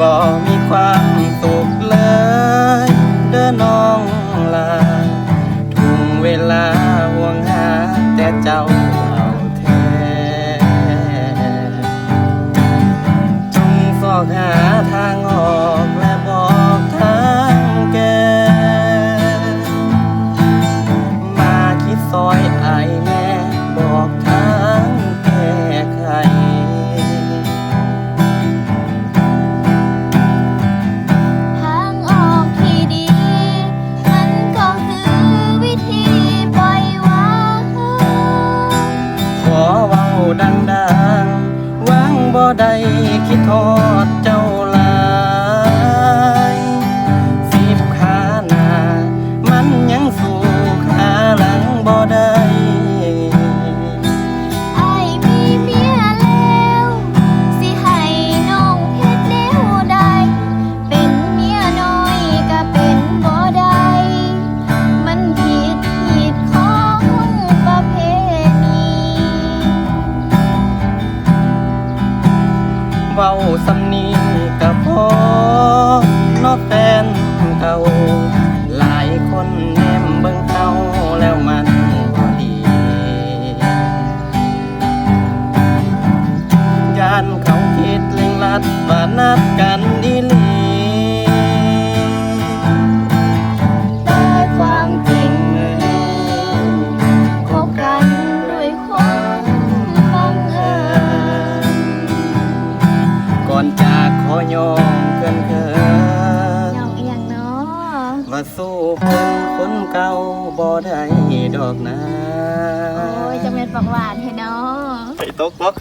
บ่มีความสุขเลยเด้อน้องลาทุ่งเวลาห่วงหาแต่เจ้าเอาแท้จงสอกหาทางออกและบอกทางแก มาคิดซอยไอแม่ บ่ได้คิดทอด สำนีกับพ่อนอแฟนเก่า หลายคนแนมเบิ่งเขาแล้วมันบ่ดียานเขาคิดเล่งลัดว่านัดกัน อนจากขอยอมเกินเกินน้องเอียงเนาะว่าสู้เพิ่นคนเก่าบ่ได้ดอกนะโอ้ยจะเป็นฝักหวานให้เนาะไปตกตก